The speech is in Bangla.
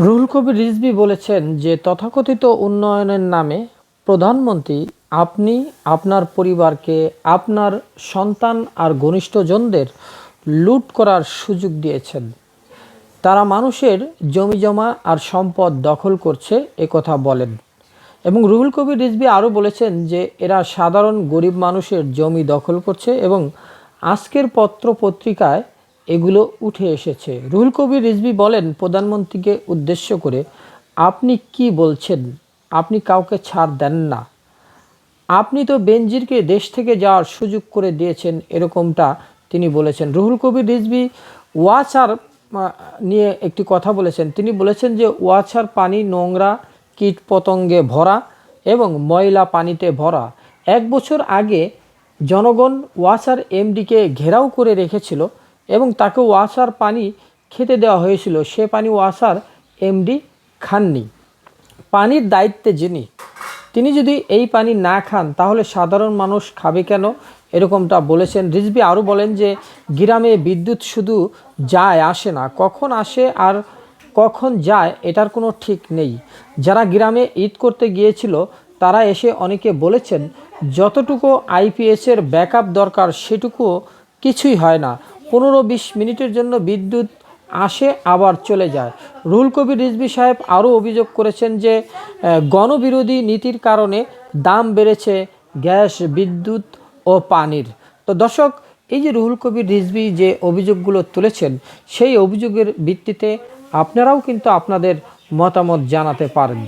রুহুল কবির রিজভী বলেছেন যে, তথাকথিত উন্নয়নের নামে, প্রধানমন্ত্রী, আপনি আপনার পরিবারকে আপনার সন্তান আর ঘনিষ্ঠজনদের লুট করার সুযোগ দিয়েছেন। তারা মানুষের জমিজমা আর সম্পদ দখল করছে কথা বলেন। এবং রুহুল কবির রিজভী আরও বলেছেন যে, এরা সাধারণ গরিব মানুষের জমি দখল করছে এবং আজকের পত্র পত্রিকায় এগুলো উঠে এসেছে। রুহুল কবির রিজভী বলেন, প্রধানমন্ত্রীকে উদ্দেশ্য করে আপনি কি বলছেন? আপনি কাউকে ছাড় দেন না। আপনি তো বেনজিরকে দেশ থেকে যাওয়ার সুযোগ করে দিয়েছেন, এরকমটা তিনি বলেছেন। রুহুল কবির রিজভী ওয়াচার নিয়ে একটি কথা বলেছেন। তিনি বলেছেন যে, ওয়াচার পানি নোংরা কীট পতঙ্গে ভরা এবং ময়লা পানিতে ভরা। এক বছর আগে জনগণ ওয়াসার এমডিকে ঘেরাও করে রেখেছিল। এবং তাকে ওয়াসার পানি খেতে দেওয়া হয়েছিল। সে পানি ওয়াসার এমডি খাননি। পানির দায়িত্বে যিনি, তিনি যদি এই পানি না খান, তাহলে সাধারণ মানুষ খাবে কেন? এরকমটা বলেছেন। রিজবি আরও বলেন যে, গ্রামে বিদ্যুৎ শুধু যায়, আসে না। কখন আসে আর কখন যায়, এটার কোনো ঠিক নেই। যারা গ্রামে ঈদ করতে গিয়েছিল, তারা এসে অনেকে বলেছেন, যতটুকু আইপিএসের ব্যাকআপ দরকার সেটুকুও কিছুই হয় না। পনেরো বিশ মিনিটের জন্য বিদ্যুৎ আসে, আবার চলে যায়। রুহুল কবির, রিজভী সাহেব আরও অভিযোগ করেছেন যে গণবিরোধী নীতির কারণে দাম বেড়েছে গ্যাস, বিদ্যুৎ ও পানির। তো দর্শক, এই যে রুহুল কবির, রিজভী যে অভিযোগগুলো তুলেছেন, সেই অভিযোগের ভিত্তিতে আপনারাও কিন্তু আপনাদের মতামত জানাতে পারেন।